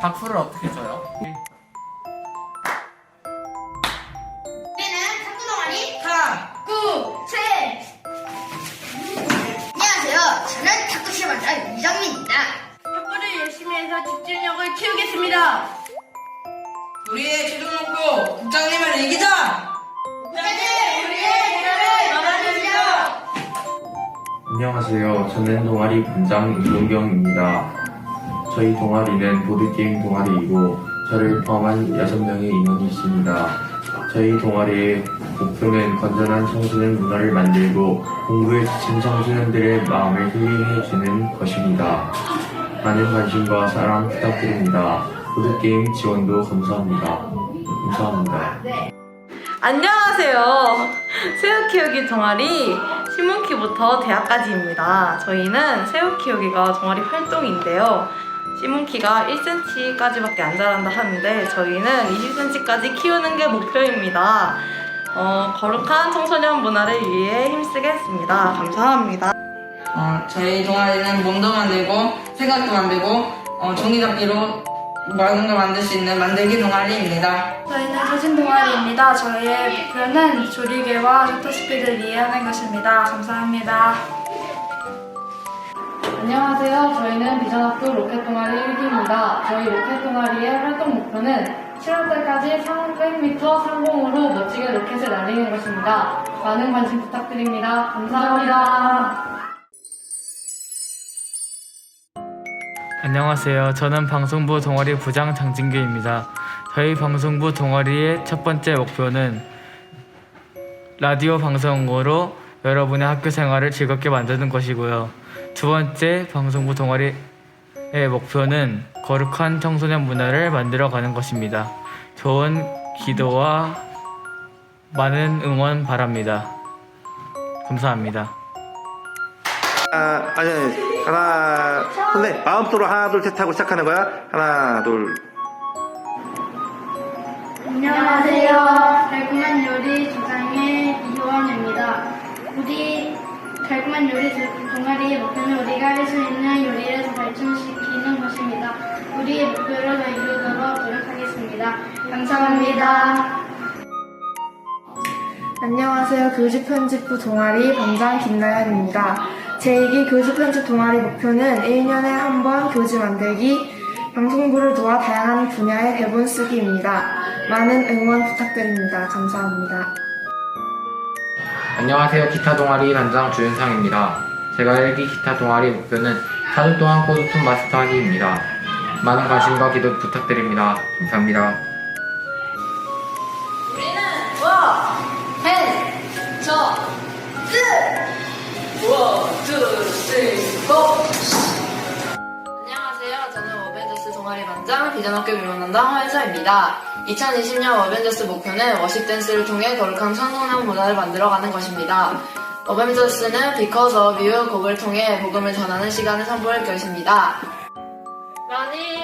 박수를 어떻게 쳐요? 우리는 탁구 동아리 하나, 구, 셋. 안녕하세요. 저는 탁구 실반장 이정민입니다. 탁구를 열심히 해서 집중력을 키우겠습니다. 우리의 최종 목표 국장님을 이기자! 안녕하세요. 저는 동아리 반장 이동경입니다. 저희 동아리는 보드게임 동아리이고 저를 포함한 6명의 인원이 있습니다. 저희 동아리의 목표는 건전한 청소년 문화를 만들고 공부에 지친 청소년들의 마음을 힐링해주는 것입니다. 많은 관심과 사랑 부탁드립니다. 보드게임 지원도 감사합니다. 감사합니다. 안녕하세요. 새우 키우기 동아리 시문키부터 대학까지입니다. 저희는 새우 키우기가 동아리 활동인데요. 시문키가 1cm까지밖에 안 자란다 하는데 저희는 20cm까지 키우는 게 목표입니다. 어, 거룩한 청소년 문화를 위해 힘쓰겠습니다. 감사합니다. 어, 저희 동아리는 몸도 만들고 생각도 만들고 어, 종이접기로 많은 걸 만들 수 있는 만들기 동아리입니다. 저희는 조진 동아리입니다. 저희의 목표는 조리개와 슈터스피드를 이해하는 것입니다. 감사합니다. 안녕하세요. 저희는 비전학교 로켓 동아리 1기입니다. 저희 로켓 동아리의 활동 목표는 7월 달까지 300m 상공으로 멋지게 로켓을 날리는 것입니다. 많은 관심 부탁드립니다. 감사합니다. 안녕하세요. 저는 방송부 동아리 부장 장진규입니다. 저희 방송부 동아리의 첫 번째 목표는 라디오 방송으로 여러분의 학교 생활을 즐겁게 만드는 것이고요. 두 번째 방송부 동아리의 목표는 거룩한 청소년 문화를 만들어 가는 것입니다. 좋은 기도와 많은 응원 바랍니다. 감사합니다. 아, 아니, 아니, 하나, 근데 마음속으로 하나, 둘, 셋 하고 시작하는 거야. 하나, 둘. 안녕하세요. 달콤한 요리 조장의 이효원입니다. 우리 달콤한 요리 동아리의 목표는 우리가 할 수 있는 요리를 더 발전시키는 것입니다. 우리의 목표를 더 이루도록 노력하겠습니다. 감사합니다. 안녕하세요. 교직 편집부 동아리 반장 김나연입니다. 제2기 교직 편집 동아리 목표는 1년에 한 번 교지 만들기, 방송부를 도와 다양한 분야의 대본 쓰기입니다. 많은 응원 부탁드립니다. 감사합니다. 안녕하세요. 기타 동아리 반장 주윤상입니다. 제가 1기 기타 동아리 목표는 4주 동안 코드툰 마스터하기입니다. 많은 관심과 기도 부탁드립니다. 감사합니다. 동아리 반장 비전학교 민원단장 화연서입니다. 2020년 어벤져스 목표는 워십 댄스를 통해 거룩한 청소년 문화를 만들어가는 것입니다. 어벤져스는 of You 곡을 통해 복음을 전하는 시간을 선보일 것입니다. 많이